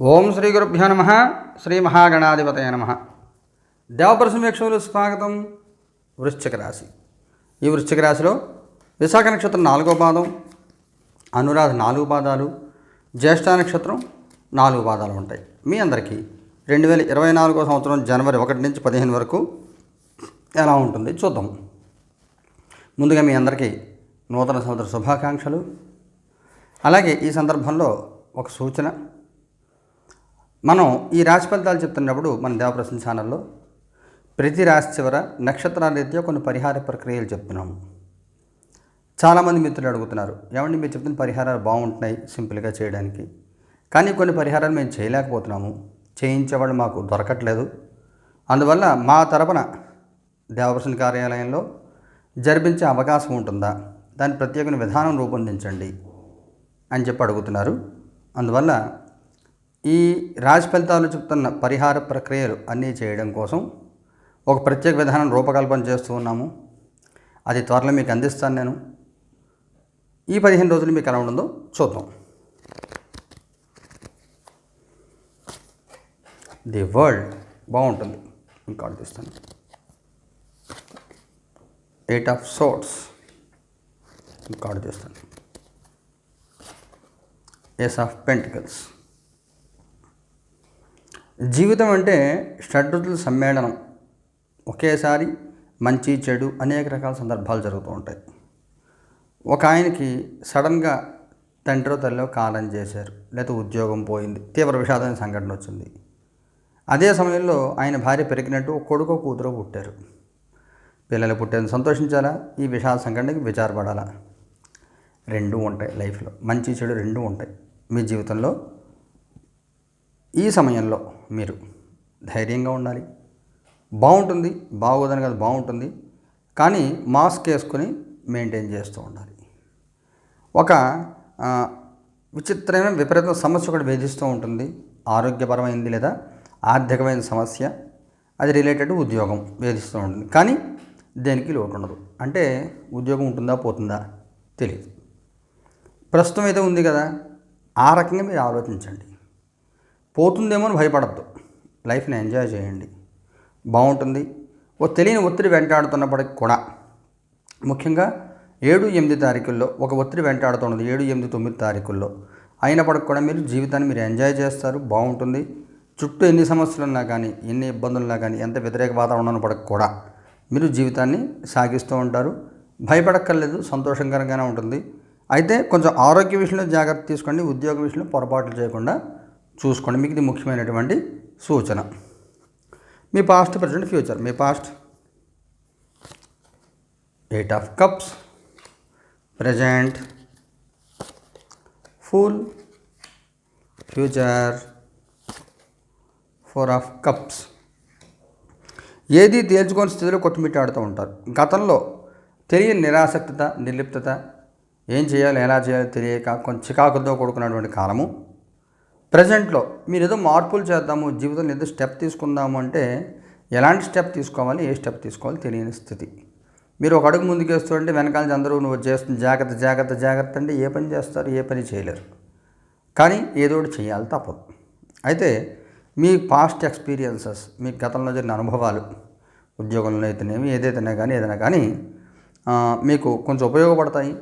ఓం శ్రీ గురుభ్యో నమ. శ్రీ మహాగణాధిపతయ నమ. దేవప్రసమేక్షలు స్వాగతం వృశ్చిక రాశి. ఈ వృశ్చిక రాశిలో విశాఖ నక్షత్రం నాలుగో పాదం అనురాధ నాలుగు పాదాలు జ్యేష్ఠ నక్షత్రం నాలుగు పాదాలు ఉంటాయి. మీ అందరికీ రెండు వేల ఇరవై నాలుగో సంవత్సరం జనవరి ఒకటి నుంచి పదిహేను వరకు ఎలా ఉంటుంది చూద్దాం. ముందుగా మీ అందరికీ నూతన సంవత్సర శుభాకాంక్షలు. అలాగే ఈ సందర్భంలో ఒక సూచన మనం ఈ రాశి ఫలితాలు చెప్తున్నప్పుడు మన దేవప్రసన్న ఛానల్లో ప్రతి రాశి చివర నక్షత్రాల రీత్యా కొన్ని పరిహార ప్రక్రియలు చెప్తున్నాము. చాలామంది మిత్రులు అడుగుతున్నారు ఏమండి మీరు చెప్తున్న పరిహారాలు బాగుంటున్నాయి సింపుల్గా చేయడానికి. కానీ కొన్ని పరిహారాలు మేము చేయలేకపోతున్నాము. చేయించేవాళ్ళు మాకు దొరకట్లేదు. అందువల్ల మా తరపున దేవప్రసన్న కార్యాలయంలో జరిపించే అవకాశం ఉంటుందా? దాని ప్రత్యేకమైన విధానం రూపొందించండి అని చెప్పి అడుగుతున్నారు. అందువల్ల ఈ రాశి ఫలితాలు చెప్తున్న పరిహార ప్రక్రియలు అన్నీ చేయడం కోసం ఒక ప్రత్యేక విధానం రూపకల్పన చేస్తూ ఉన్నాము. అది త్వరలో మీకు అందిస్తాను నేను. ఈ పదిహేను రోజులు మీకు ఎలా ఉంటుందో చూద్దాం. ది వరల్డ్ బాగుంటుంది. ఇంకా తీస్తాను. ఎయిట్ ఆఫ్ సోట్స్ ఇంకా చేస్తాను ఎస్ ఆఫ్ పెంటికల్స్ జీవితం అంటే షడ్రుతుల సమ్మేళనం. ఒకేసారి మంచి చెడు అనేక రకాల సందర్భాలు జరుగుతూ ఉంటాయి. ఒక ఆయనకి సడన్గా తండ్రో తల్లిలో కాలం చేశారు. లేదా ఉద్యోగం పోయింది. తీవ్ర విషాదమైన సంఘటన వచ్చింది. అదే సమయంలో ఆయన భార్య పెరిగినట్టు ఒక కొడుకు కూతురు పుట్టారు. పిల్లలు పుట్టేందుకు సంతోషించాలా? ఈ విషాద సంఘటనకి విచారపడాలా? రెండూ ఉంటాయి లైఫ్లో. మంచి చెడు రెండూ ఉంటాయి. మీ జీవితంలో ఈ సమయంలో మీరు ధైర్యంగా ఉండాలి. బాగుంటుంది బాగోదని కాదు బాగుంటుంది కానీ మాస్క్ వేసుకొని మెయింటైన్ చేస్తూ ఉండాలి. ఒక విచిత్రమైన విపరీతమైన సమస్య ఒకటి వేధిస్తూ ఉంటుంది. ఆరోగ్యపరమైనది లేదా ఆర్థికమైన సమస్య అది రిలేటెడ్ ఉద్యోగం వేధిస్తూ ఉంటుంది. కానీ దేనికి లోటు ఉండదు అంటే ఉద్యోగం ఉంటుందా పోతుందా తెలియదు ప్రస్తుతం అయితే ఉంది కదా ఆ రకంగా మీరు ఆలోచించండి. పోతుందేమో అని భయపడద్దు. లైఫ్ని ఎంజాయ్ చేయండి. బాగుంటుంది. ఓ తెలియని ఒత్తిడి వెంటాడుతున్నప్పటికి కూడా. ముఖ్యంగా ఏడు ఎనిమిది తారీఖుల్లో ఒక ఒత్తిడి వెంటాడుతున్నది ఏడు ఎనిమిది తొమ్మిది తారీఖుల్లో. అయినప్పటికి కూడా మీరు జీవితాన్ని మీరు ఎంజాయ్ చేస్తారు. బాగుంటుంది. చుట్టూ ఎన్ని సమస్యలు ఉన్నా కానీ ఎన్ని ఇబ్బందులున్నా కానీ ఎంత వ్యతిరేక వాతావరణం ఉన్నప్పటికి కూడా మీరు జీవితాన్ని సాగిస్తూ ఉంటారు. భయపడక్కర్లేదు. సంతోషకరంగానే ఉంటుంది. అయితే కొంచెం ఆరోగ్య విషయంలో జాగ్రత్త తీసుకోండి. ఉద్యోగ విషయంలో పొరపాట్లు చేయకుండా చూసుకోండి. మీకు ఇది ముఖ్యమైనటువంటి సూచన. మీ past present future me past eight of cups present fool future four of cups ఏది తేల్చుకొని స్థితిలో కొట్టుమిట్టాడుతూ ఉంటారు. గతంలో తెలియని నిరాసక్తత నిర్లిప్తత ఏం చేయాలి ఎలా చేయాలో తెలియక కొంచెం చికాకుతో కూడుకున్నటువంటి కాలము. ప్రజెంట్లో మీరు ఏదో మార్పులు చేద్దాము జీవితంలో ఏదో స్టెప్ తీసుకుందాము అంటే ఎలాంటి స్టెప్ తీసుకోవాలి ఏ స్టెప్ తీసుకోవాలి తెలియని స్థితి. మీరు ఒక అడుగు ముందుకు వేస్తుంటే వెనకాల నుంచి అందరూ నువ్వు చేస్తుంది జాగ్రత్త జాగ్రత్త జాగ్రత్త అంటే ఏ పని చేస్తారు ఏ పని చేయలేరు. కానీ ఏదో ఒకటి చేయాలి తప్పదు. అయితే మీ పాస్ట్ ఎక్స్పీరియన్సెస్ మీ గతంలో జరిగిన అనుభవాలు ఉద్యోగంలో అయితేనేమి ఏదైతేనే కానీ ఏదైనా కానీ మీకు కొంచెం ఉపయోగపడతాయి.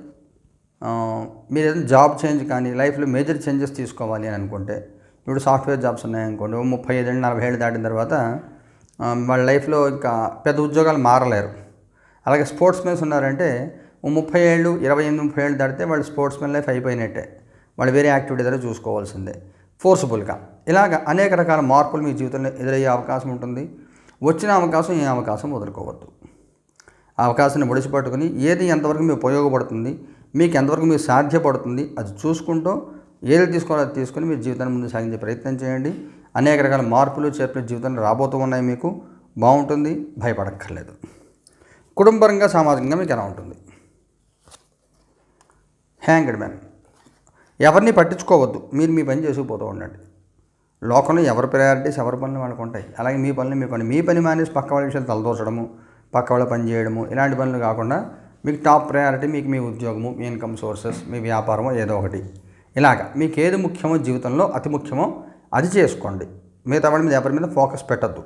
మీరు ఏదైనా జాబ్ చేంజ్ కానీ లైఫ్లో మేజర్ చేంజెస్ తీసుకోవాలి అని అనుకుంటే ఇప్పుడు సాఫ్ట్వేర్ జాబ్స్ ఉన్నాయనుకోండి ఓ ముప్పై ఐదు నలభై ఏళ్ళు దాటిన తర్వాత వాళ్ళ లైఫ్లో ఇంకా పెద్ద ఉద్యోగాలు మారలేరు. అలాగే స్పోర్ట్స్ మెన్స్ ఉన్నారంటే ముప్పై ఏళ్ళు ఇరవై ఎనిమిది ముప్పై ఏళ్ళు దాటితే వాళ్ళు స్పోర్ట్స్ మెన్ లైఫ్ అయిపోయినట్టే. వాళ్ళు వేరే యాక్టివిటీ దగ్గర చూసుకోవాల్సిందే. ఫోర్స్ఫుల్గా. ఇలాగ అనేక రకాల మార్పులు మీ జీవితంలో ఎదురయ్యే అవకాశం ఉంటుంది. వచ్చిన అవకాశం ఏ అవకాశం వదులుకోవద్దు. ఆ అవకాశాన్ని ముడిచిపట్టుకుని ఏది ఎంతవరకు మీకు ఉపయోగపడుతుంది మీకు ఎంతవరకు మీకు సాధ్యపడుతుంది అది చూసుకుంటూ ఏది తీసుకోవాలో అది తీసుకొని మీరు జీవితాన్ని ముందు సాగించే ప్రయత్నం చేయండి. అనేక రకాల మార్పులు చేర్పులు జీవితంలో రాబోతూ ఉన్నాయి మీకు. బాగుంటుంది భయపడక్కర్లేదు. కుటుంబపరంగా సామాజికంగా మీకు ఎలా ఉంటుంది? Hanged man. ఎవరిని పట్టించుకోవద్దు. మీరు మీ పని చేసుకుపోతూ ఉండండి. లోకంలో ఎవరి ప్రయారిటీస్ ఎవరి పనులు వాళ్ళకు ఉంటాయి. అలాగే మీ పనులు మీకు పని. మీ పని మానేసి పక్క వాళ్ళ విషయాలు తలదోచడము పక్క వాళ్ళ పని చేయడము ఇలాంటి పనులు కాకుండా మీకు టాప్ ప్రయారిటీ మీకు మీ ఉద్యోగము మీ ఇన్కమ్ సోర్సెస్ మీ వ్యాపారము ఏదో ఒకటి. ఇలాగ మీకు ఏది ముఖ్యమో జీవితంలో అతి ముఖ్యమో అది చేసుకోండి. మిగతా వాడి మీద ఎవరి మీద ఫోకస్ పెట్టద్దు.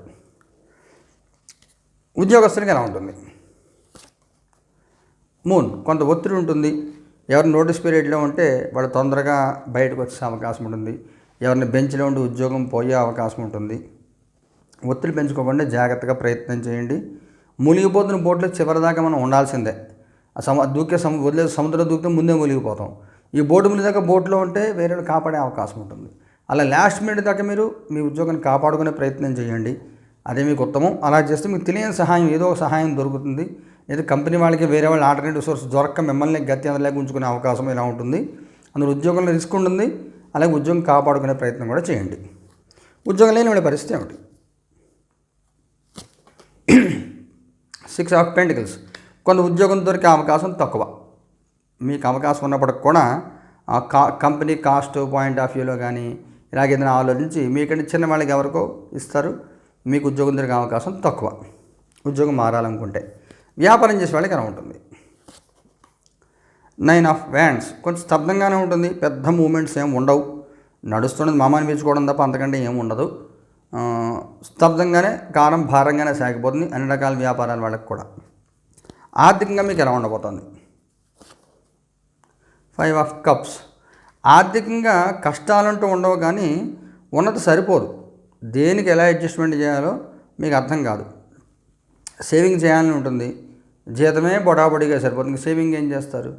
ఉద్యోగస్తునికి ఎలా ఉంటుంది? మూన్ కొంత ఒత్తిడి ఉంటుంది. ఎవరు నోటీస్ పీరియడ్లో ఉంటే వాళ్ళు తొందరగా బయటకు వచ్చే అవకాశం ఉంటుంది. ఎవరిని బెంచ్లో ఉండి ఉద్యోగం పోయే అవకాశం ఉంటుంది. ఒత్తిడి పెంచుకోకుండా జాగ్రత్తగా ప్రయత్నం చేయండి. మునిగిపోతున్న బోట్లో చివరిదాకా మనం ఉండాల్సిందే. ఆ సమ దూకే సమ వదిలే సముద్రం దూకితే ముందే మునిగిపోతాం. ఈ బోటు మునిగాక బోట్లో ఉంటే వేరే వాళ్ళు కాపాడే అవకాశం ఉంటుంది. అలా లాస్ట్ మినిట్ దాకా మీరు మీ ఉద్యోగాన్ని కాపాడుకునే ప్రయత్నం చేయండి. అదే మీకు ఉత్తమం. అలా చేస్తే మీకు తెలియని సహాయం ఏదో ఒక సహాయం దొరుకుతుంది. లేదా కంపెనీ వాళ్ళకి వేరే వాళ్ళ ఆల్టర్నేటివ్ సోర్స్ దొరక్క మిమ్మల్ని గతి ఉంచుకునే అవకాశం ఇలా ఉంటుంది. అందులో ఉద్యోగంలో రిస్క్ ఉంటుంది. అలాగే ఉద్యోగం కాపాడుకునే ప్రయత్నం కూడా చేయండి. ఉద్యోగం లేని వాళ్ళ పరిస్థితి ఏమిటి? సిక్స్ ఆఫ్ పెంటికల్స్ కొంత ఉద్యోగం దొరికే అవకాశం తక్కువ. మీకు అవకాశం ఉన్నప్పటికి కూడా ఆ కా కంపెనీ కాస్ట్ పాయింట్ ఆఫ్ వ్యూలో కానీ ఇలాగ ఏదైనా ఆలోచించి మీకంటే చిన్న వాళ్ళకి ఎవరికో ఇస్తారు. మీకు ఉద్యోగం దొరికే అవకాశం తక్కువ. ఉద్యోగం మారాలనుకుంటే వ్యాపారం చేసే వాళ్ళకి ఎలా ఉంటుంది. నైన్ ఆఫ్ వ్యాండ్స్ కొంచెం స్తబ్దంగానే ఉంటుంది. పెద్ద మూమెంట్స్ ఏమి ఉండవు. నడుస్తున్నది మామాని పీల్చుకోవడం తప్ప అంతకంటే ఏం ఉండదు. స్తబ్దంగానే కారం భారంగానే సాగిపోతుంది అన్ని రకాల వ్యాపారాల వాళ్ళకి కూడా. ఆర్థికంగా మీకు ఎలా ఉండబోతోంది? ఫైవ్ ఆఫ్ కప్స్ ఆర్థికంగా కష్టాలంటూ ఉండవు కానీ ఉన్నది సరిపోదు. దేనికి ఎలా అడ్జస్ట్మెంట్ చేయాలో మీకు అర్థం కాదు. సేవింగ్ చేయాలని ఉంటుంది. జీతమే బొడాబొడిగా సరిపోతుంది. సేవింగ్ ఏం చేస్తారు?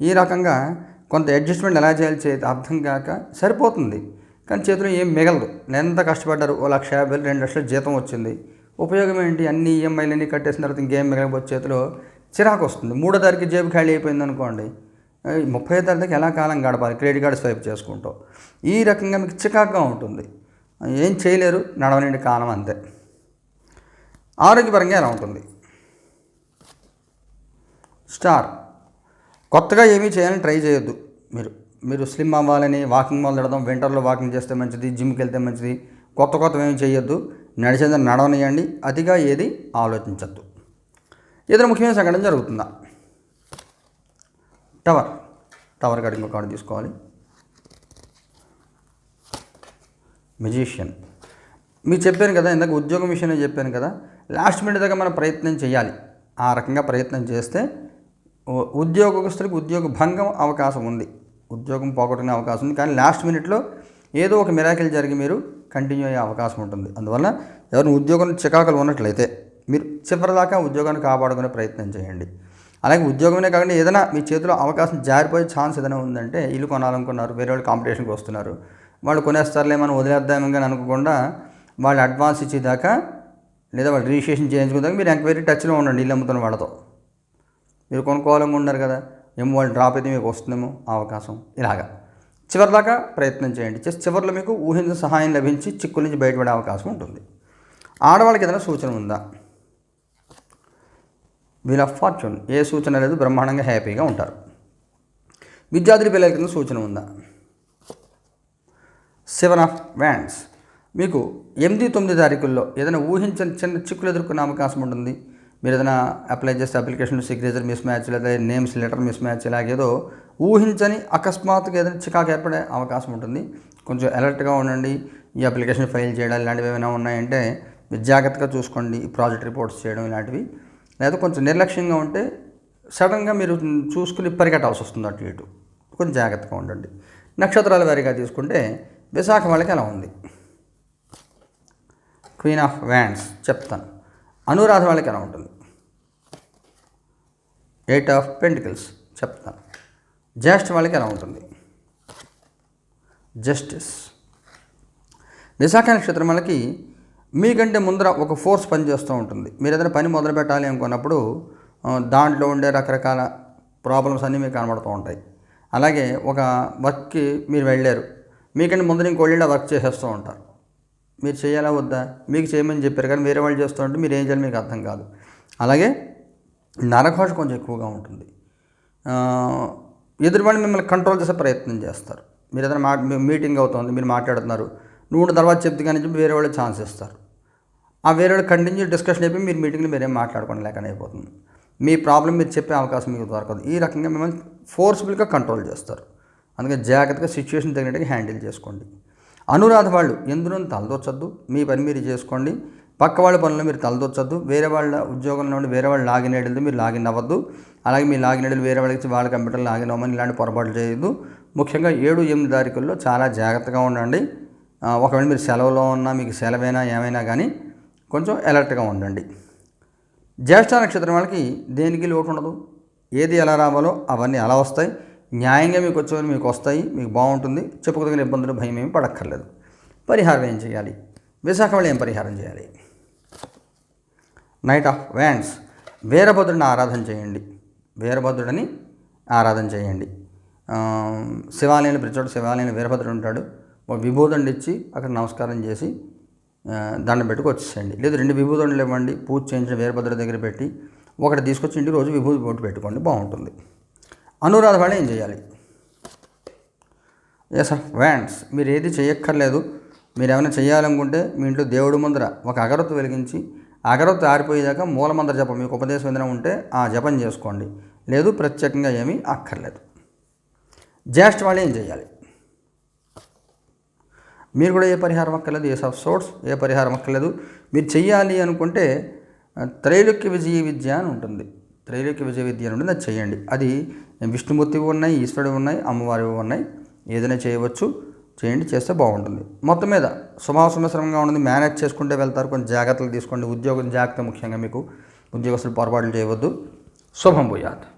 ఈ రకంగా కొంత అడ్జస్ట్మెంట్ ఎలా చేయాలి చే అర్థం కాక సరిపోతుంది. కానీ చేతిలో ఏం మిగలదు. ఎంత కష్టపడ్డారు? ఓ లక్ష యాభై వేలు రెండు లక్షల జీతం వచ్చింది. ఉపయోగం ఏంటి అన్ని ఈఎంఐలు అన్నీ కట్టేసిన తర్వాత ఇంకేం మిగలకపోతే చేతిలో చిరాకు వస్తుంది మూడో తారీఖు జేబు ఖాళీ అయిపోయింది అనుకోండి. ముప్పై తారీఖు ఎలా కాలం గడపాలి? క్రెడిట్ కార్డు స్వైప్ చేసుకుంటాం. ఈ రకంగా మీకు చికాకుగా ఉంటుంది. ఏం చేయలేరు. నడవలేని కాలం అంతే. ఆరోగ్యపరంగా ఎలా ఉంటుంది? స్టార్. కొత్తగా ఏమీ చేయాలని ట్రై చేయొద్దు మీరు. మీరు స్లిమ్ అవ్వాలని వాకింగ్ మొదలెడదాం వింటర్లో వాకింగ్ చేస్తే మంచిది జిమ్కి వెళ్తే మంచిది. కొత్త కొత్త ఏమి చేయొద్దు. నడిచేదని నడవనియండి అతిగా ఏది ఆలోచించద్దు. ఏదైనా ముఖ్యమైన సంఘటన జరుగుతుందా? టవర్. టవర్ కాడ ఇంకో కార్డు తీసుకోవాలి. మెజీషియన్. మీరు చెప్పాను కదా ఇందాక ఉద్యోగం విషయంలో చెప్పాను కదా లాస్ట్ మినిట్ దాకా మనం ప్రయత్నం చేయాలి. ఆ రకంగా ప్రయత్నం చేస్తే ఉద్యోగస్తులకు ఉద్యోగ భంగం అవకాశం ఉంది. ఉద్యోగం పోగొట్టుకునే అవకాశం ఉంది. కానీ లాస్ట్ మినిట్లో ఏదో ఒక మిరాకిల్ జరిగి మీరు కంటిన్యూ అయ్యే అవకాశం ఉంటుంది. అందువల్ల ఎవరిని ఉద్యోగం చికాకులు ఉన్నట్లయితే మీరు చివరిదాకా ఉద్యోగాన్ని కాపాడుకునే ప్రయత్నం చేయండి. అలాగే ఉద్యోగమే కాకుండా ఏదైనా మీ చేతిలో అవకాశం జారిపోయే ఛాన్స్ ఏదైనా ఉందంటే ఇల్లు కొనాలనుకున్నారు వేరే వాళ్ళు కాంపిటీషన్కి వస్తున్నారు వాళ్ళు కొనేస్తారులే మనం వదిలేద్దామని అనుకోకుండా వాళ్ళు అడ్వాన్స్ ఇచ్చేదాకా లేదా వాళ్ళు రిజిస్ట్రేషన్ చేయించుకున్నాక మీరు ఎంక్వైరీ టచ్లో ఉండండి ఇల్లు అమ్ముతున్న వాళ్ళతో. మీరు కొనుక్కోవాలనుకుంటున్నారు ఉన్నారు కదా ఏమో వాళ్ళు డ్రాప్ అయితే మీకు వస్తుందేమో ఆ అవకాశం ఇలాగా. చివరిదాకా ప్రయత్నం చేయండి. జస్ట్ చివరిలో మీకు ఊహించిన సహాయం లభించి చిక్కుల నుంచి బయటపడే అవకాశం ఉంటుంది. ఆడవాళ్ళకి ఏదైనా సూచన ఉందా? Wheel of fortune. ఏ సూచన లేదు బ్రహ్మాండంగా హ్యాపీగా ఉంటారు. విద్యార్థి పిల్లల కింద సూచన ఉందా? Seven of wands. మీకు ఎనిమిది తొమ్మిది తారీఖుల్లో ఏదైనా ఊహించని చిన్న చిక్కులు ఎదుర్కొనే అవకాశం ఉంటుంది? మీరు ఏదైనా అప్లై చేస్తే అప్లికేషన్ సిగ్నేచర్ మిస్ మ్యాచ్ లేదా నేమ్స్ లెటర్ మిస్ మ్యాచ్ ఇలాగేదో ఊహించని అకస్మాత్తుగా ఏదైనా చికాకు ఏర్పడే అవకాశం ఉంటుంది. కొంచెం అలర్ట్గా ఉండండి. ఈ అప్లికేషన్ ఫైల్ చేయడం ఇలాంటివి ఏమైనా ఉన్నాయంటే మీరు జాగ్రత్తగా చూసుకోండి. ఈ ప్రాజెక్ట్ రిపోర్ట్స్ చేయడం ఇలాంటివి. లేదా కొంచెం నిర్లక్ష్యంగా ఉంటే సడన్గా మీరు చూసుకుని పరిగెట్టాల్సి వస్తుంది అటు ఇటు. కొంచెం జాగ్రత్తగా ఉండండి. నక్షత్రాల వారీగా తీసుకుంటే విశాఖ వాళ్ళకి ఎలా ఉంది? క్వీన్ ఆఫ్ వ్యాండ్స్ చెప్తాను. అనురాధ వాళ్ళకి ఎలా ఉంటుంది? ఎయిట్ ఆఫ్ పెంటికల్స్ చెప్తాను. జ్యేష్ఠ వాళ్ళకి ఎలా ఉంటుంది? జస్టిస్ విశాఖ నక్షత్రం వాళ్ళకి మీకంటే ముందర ఒక ఫోర్స్ పనిచేస్తూ ఉంటుంది. మీరు ఏదైనా పని మొదలు పెట్టాలి అనుకున్నప్పుడు దాంట్లో ఉండే రకరకాల ప్రాబ్లమ్స్ అన్నీ మీకు కనబడుతూ ఉంటాయి. అలాగే ఒక వర్క్కి మీరు వెళ్ళారు మీకంటే ముందర ఇంకోళ్ళు వర్క్ చేసేస్తూ ఉంటారు. మీరు చేయాలా వద్దా? మీకు చేయమని చెప్పారు కానీ వేరే వాళ్ళు చేస్తూ మీరు ఏం చేయాలి మీకు అర్థం కాదు. అలాగే నరఘోష కొంచెం ఎక్కువగా ఉంటుంది. ఎదురువాడిని మిమ్మల్ని కంట్రోల్ చేసే ప్రయత్నం చేస్తారు. మీరు ఏదైనా మా మీటింగ్ అవుతుంది మీరు మాట్లాడుతున్నారు. నువ్వు ఉన్న తర్వాత చెప్తే కానీ చెప్పి వేరే వాళ్ళు ఛాన్స్ ఇస్తారు. ఆ వేరే వాళ్ళు కంటిన్యూ డిస్కషన్ అయిపోయి మీరు మీటింగ్లో మీరేం మాట్లాడుకోండి లేకనే అయిపోతుంది. మీ ప్రాబ్లం మీరు చెప్పే అవకాశం మీకు దొరకదు. ఈ రకంగా మిమ్మల్ని ఫోర్స్ఫుల్గా కంట్రోల్ చేస్తారు. అందుకే జాగ్రత్తగా సిచ్యువేషన్ తగినట్టుగా హ్యాండిల్ చేసుకోండి. అనురాధ వాళ్ళు ఎందులో తలదొచ్చద్దు. మీ పని మీరు చేసుకోండి. పక్క వాళ్ళ పనులు మీరు తలదొచ్చద్దు. వేరే వాళ్ళ ఉద్యోగంలో ఉండి వేరే వాళ్ళు లాగిన్ అయ్యేది మీరు లాగిన్ అవ్వద్దు. అలాగే మీ లాగిన్ అయ్యేది వేరే వాళ్ళకి వాళ్ళ కంప్యూటర్ లాగిన్ అవ్వమని ఇలాంటి పొరపాటు చేయొద్దు. ముఖ్యంగా ఏడు ఎనిమిది తారీఖుల్లో చాలా జాగ్రత్తగా ఉండండి. ఒకవేళ మీరు సెలవులో ఉన్నా మీకు సెలవైనా ఏమైనా కానీ కొంచెం అలర్ట్గా ఉండండి. జ్యేష్ఠ నక్షత్రం వాళ్ళకి దేనికి లోటు ఉండదు. ఏది ఎలా రావాలో అవన్నీ అలా వస్తాయి. న్యాయంగా మీకు వచ్చేవని మీకు వస్తాయి మీకు బాగుంటుంది. చెప్పుకోదగిన ఇబ్బందులు భయం ఏమి పడక్కర్లేదు. పరిహారం ఏం చేయాలి? విశాఖ వాళ్ళు ఏం పరిహారం చేయాలి? నైట్ ఆఫ్ వ్యాండ్స్ వీరభద్రుడిని ఆరాధన చేయండి. వీరభద్రుడిని ఆరాధన చేయండి. శివాలయంలో ప్రతిచోట శివాలయంలో వీరభద్రుడు ఉంటాడు. ఒక విభూదండి ఇచ్చి అక్కడ నమస్కారం చేసి దండం పెట్టుకు వచ్చేసేయండి లేదు రెండు విభూదండలు ఇవ్వండి. పూజ చేయించిన వీరభద్రుడి దగ్గర పెట్టి ఒకటి తీసుకొచ్చి ఇంటి రోజు విభూతి బొట్టు పెట్టుకోండి. బాగుంటుంది. అనురాధ వాళ్ళు ఏం చేయాలి? ఎస్ సార్ వ్యాండ్స్ మీరు ఏది చేయక్కర్లేదు. మీరు ఏమైనా చేయాలనుకుంటే మీ ఇంట్లో దేవుడు ముందర ఒక అగరత్తు వెలిగించి అగరత్తు ఆరిపోయేదాకా మూలమందర జపం మీకు ఉపదేశం ఏదైనా ఉంటే ఆ జపం చేసుకోండి. లేదు ప్రత్యేకంగా ఏమీ అక్కర్లేదు. జ్యేష్ఠ వాళ్ళు ఏం చేయాలి? మీరు కూడా ఏ పరిహారం అక్కర్లేదు ఏ సబ్ సోర్స్ ఏ పరిహారం అక్కర్లేదు. మీరు చెయ్యాలి అనుకుంటే త్రైలుక్య విజయ విద్య అని ఉంటుంది. త్రైలోక్య విజయ విద్య అని అది చేయండి. అది విష్ణుమూర్తివి ఉన్నాయి ఈశ్వరుడు ఉన్నాయి అమ్మవారివి ఉన్నాయి. ఏదైనా చేయవచ్చు. చేయండి చేస్తే బాగుంటుంది. మొత్తం మీద శుభాశుభశ్రమంగా ఉంటుంది మేనేజ్ చేసుకుంటే వెళ్తారు. కొంచెం జాగ్రత్తలు తీసుకోండి. ఉద్యోగం జాగ్రత్త ముఖ్యంగా మీకు. ఉద్యోగస్తులు పొరపాట్లు చేయవద్దు. శుభం పోయాత్